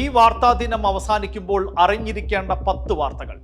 ഈ വാർത്താ ദിനം അവസാനിക്കുമ്പോൾ അറിഞ്ഞിരിക്കേണ്ട പത്ത് വാർത്തകൾ.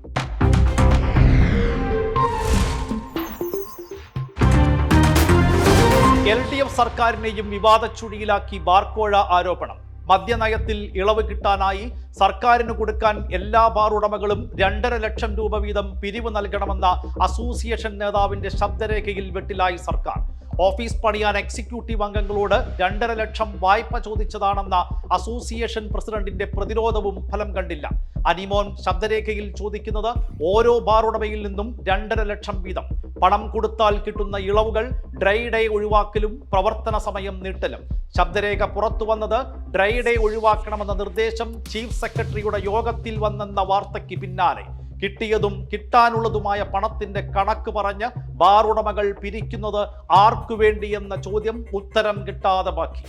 എൽ ഡി എഫ് സർക്കാരിനെയും വിവാദ ചുഴിയിലാക്കി ബാർക്കോഴ ആരോപണം. മദ്യനയത്തിൽ ഇളവ് കിട്ടാനായി സർക്കാരിന് കൊടുക്കാൻ എല്ലാ ബാർ ഉടമകളും രണ്ടര ലക്ഷം രൂപ വീതം പിരിവ് നൽകണമെന്ന അസോസിയേഷൻ നേതാവിന്റെ ശബ്ദരേഖയിൽ വെട്ടിലായി സർക്കാർ. ഓഫീസ് പണിയാൻ എക്സിക്യൂട്ടീവ് അംഗങ്ങളോട് രണ്ടര ലക്ഷം വായ്പ ചോദിച്ചതാണെന്ന അസോസിയേഷൻ പ്രസിഡന്റിന്റെ പ്രതിരോധവും ഫലം കണ്ടില്ല. അനിമോൻ ശബ്ദരേഖയിൽ ചോദിക്കുന്നത് ഓരോ ബാർ ഉടമയിൽ നിന്നും രണ്ടര ലക്ഷം വീതം. പണം കൊടുത്താൽ കിട്ടുന്ന ഇളവുകൾ ഡ്രൈ ഡേ ഒഴിവാക്കലും പ്രവർത്തന സമയം നീട്ടലും. ശബ്ദരേഖ പുറത്തു വന്നത് ഡ്രൈ ഡേ ഒഴിവാക്കണമെന്ന നിർദ്ദേശം ചീഫ് സെക്രട്ടറിയുടെ യോഗത്തിൽ വന്നെന്ന വാർത്തയ്ക്ക് പിന്നാലെ. കിട്ടിയതും കിട്ടാനുള്ളതുമായ പണത്തിന്റെ കണക്ക് പറഞ്ഞ് ബാർ ഉടമകൾ പിരിക്കുന്നത് ആർക്കു വേണ്ടിയെന്ന ചോദ്യം ഉത്തരം കിട്ടാതെ ബാക്കി.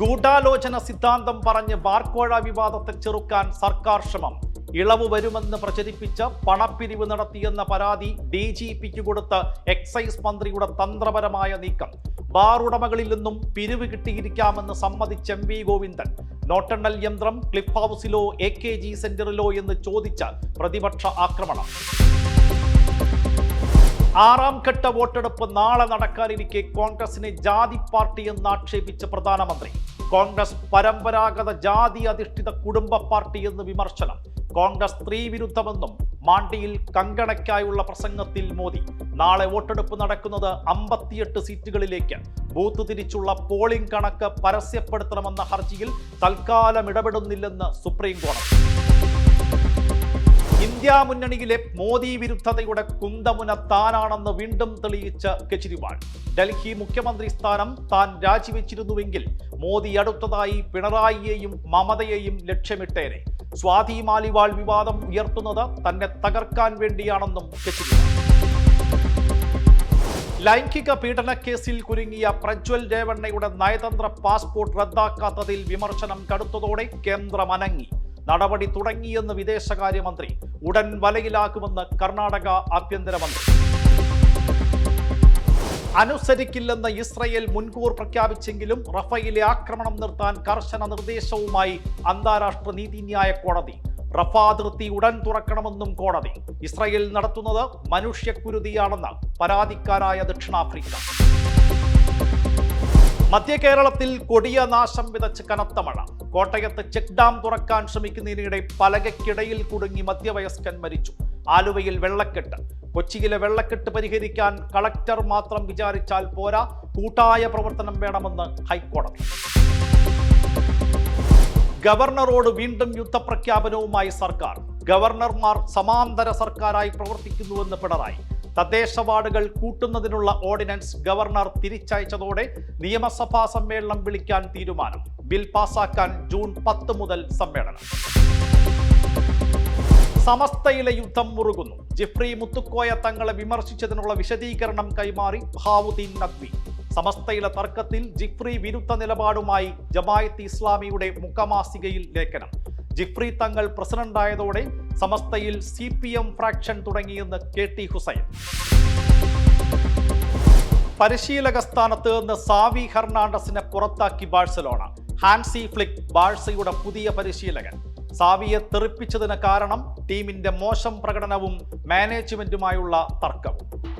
ഗൂഢാലോചന സിദ്ധാന്തം പറഞ്ഞ് ബാർക്കോഴ വിവാദത്തെ ചെറുക്കാൻ സർക്കാർ ശ്രമം. ഇളവ് വരുമെന്ന് പ്രചരിപ്പിച്ച് പണപ്പിരിവ് നടത്തിയെന്ന പരാതി ഡി ജി പിക്ക് കൊടുത്ത് എക്സൈസ് മന്ത്രിയുടെ തന്ത്രപരമായ നീക്കം. ബാർ ഉടമകളിൽ നിന്നും പിരിവ് കിട്ടിയിരിക്കാമെന്ന് സമ്മതിച്ച എം വി ഗോവിന്ദൻ. നോട്ടെണ്ണൽ യന്ത്രം ക്ലിഫ് ഹൗസിലോ എ കെ ജി സെന്ററിലോ എന്ന് ചോദിച്ച പ്രതിപക്ഷ ആക്രമണം. ആറാം ഘട്ട വോട്ടെടുപ്പ് നാളെ നടക്കാനിരിക്കെ കോൺഗ്രസിനെ ജാതി പാർട്ടി എന്ന് പ്രധാനമന്ത്രി. കോൺഗ്രസ് പരമ്പരാഗത ജാതി അധിഷ്ഠിത കുടുംബ പാർട്ടി എന്ന് വിമർശനം. കോൺഗ്രസ് സ്ത്രീ വിരുദ്ധമെന്നും മാണ്ടിയിൽ കങ്കണയ്ക്കായുള്ള പ്രസംഗത്തിൽ മോദി. നാളെ വോട്ടെടുപ്പ് നടക്കുന്നത് അമ്പത്തിയെട്ട് സീറ്റുകളിലേക്ക്. ബൂത്ത് തിരിച്ചുള്ള പോളിംഗ് കണക്ക് പരസ്യപ്പെടുത്തണമെന്ന ഹർജിയിൽ തൽക്കാലം ഇടപെടുന്നില്ലെന്ന് സുപ്രീം കോടതി ഇന്ത്യ മുന്നണിയിലെ മോദി വിരുദ്ധതയുടെ കുന്തമുന താനാണെന്ന് വീണ്ടും തെളിയിച്ച കെജ്രിവാൾ. ഡൽഹി മുഖ്യമന്ത്രി സ്ഥാനം താൻ രാജിവെച്ചിരുന്നുവെങ്കിൽ മോദി അടുത്തതായി പിണറായിയെയും മമതയെയും ലക്ഷ്യമിട്ടേനെ. സ്വാതി മാലിവാൾ വിവാദം ഉയർത്തുന്നത് തന്നെ തകർക്കാൻ വേണ്ടിയാണെന്നും കെജ്രിവാൾ. ലൈംഗിക പീഡന കേസിൽ കുരുങ്ങിയ പ്രജ്വൽ രേവണ്ണയുടെ നയതന്ത്ര പാസ്പോർട്ട് റദ്ദാക്കാത്തതിൽ വിമർശനം കടുത്തതോടെ കേന്ദ്രം അനങ്ങി നടപടി തുടങ്ങിയെന്ന് വിദേശകാര്യമന്ത്രി ഉടൻ വലയിലാക്കുമെന്ന് കർണാടക ആഭ്യന്തരമന്ത്രി. അനുസരിക്കില്ലെന്ന് ഇസ്രയേൽ മുൻകൂർ പ്രഖ്യാപിച്ചെങ്കിലും റഫയിലെ ആക്രമണം നിർത്താൻ കർശന നിർദ്ദേശവുമായി അന്താരാഷ്ട്ര നീതിന്യായ കോടതി. റഫ അതിർത്തി ഉടൻ തുറക്കണമെന്നും കോടതി. ഇസ്രയേൽ നടത്തുന്നത് മനുഷ്യക്കുരുതിയാണെന്ന് പരാതിക്കാരായ ദക്ഷിണാഫ്രിക്ക. മധ്യ കേരളത്തിൽ കൊടിയ നാശം വിതച്ച് കനത്ത മഴ. കോട്ടയത്ത് ചെക്ക് ഡാം തുറക്കാൻ ശ്രമിക്കുന്നതിനിടെ പലകയ്ക്കിടയിൽ കുടുങ്ങി മധ്യവയസ്കൻ മരിച്ചു. ആലുവയിൽ വെള്ളക്കെട്ട്. കൊച്ചിയിലെ വെള്ളക്കെട്ട് പരിഹരിക്കാൻ കളക്ടർ മാത്രം വിചാരിച്ചാൽ പോരാ. കൂട്ടായ പ്രവർത്തനം വേണമെന്ന് ഹൈക്കോടതി. ഗവർണറോട് വീണ്ടും യുദ്ധപ്രഖ്യാപനവുമായി സർക്കാർ. ഗവർണർമാർ സമാന്തര സർക്കാരായി പ്രവർത്തിക്കുന്നുവെന്ന് പിണറായി. തദ്ദേശ വാർഡുകൾ കൂട്ടുന്നതിനുള്ള ഓർഡിനൻസ് ഗവർണർ തിരിച്ചയച്ചതോടെ നിയമസഭാ സമ്മേളനം വിളിക്കാൻ തീരുമാനം. ബിൽ പാസാക്കാൻ ജൂൺ പത്ത് മുതൽ സമ്മേളനം. സമസ്തയിലെ യുദ്ധം മുറുകുന്നു. ജിഫ്രി മുത്തുക്കോയ തങ്ങളെ വിമർശിച്ചതിനുള്ള വിശദീകരണം കൈമാറി ഭാവുദ്ദീൻ നഖ്വി. സമസ്തയിലെ തർക്കത്തിൽ ജിഫ്രി വിരുദ്ധ നിലപാടുമായി ജമായത്ത് ഇസ്ലാമിയുടെ മുഖമാസികയിൽ ലേഖനം. ജിഫ്രി തങ്ങൾ പ്രസിഡന്റായതോടെ സമസ്തയിൽ സി പി എം ഫ്രാക്ഷൻ തുടങ്ങിയെന്ന് കെ ടി ഹുസൈൻ. പരിശീലക സ്ഥാനത്ത് നിന്ന് സാവി ഹെർണാണ്ടസിനെ പുറത്താക്കി ബാഴ്സലോണ. ഹാൻസി ഫ്ലിക് ബാഴ്സയുടെ പുതിയ പരിശീലകൻ. സാവിയെ തെറിപ്പിച്ചതിന് കാരണം ടീമിന്റെ മോശം പ്രകടനവും മാനേജ്മെന്റുമായുള്ള തർക്കവും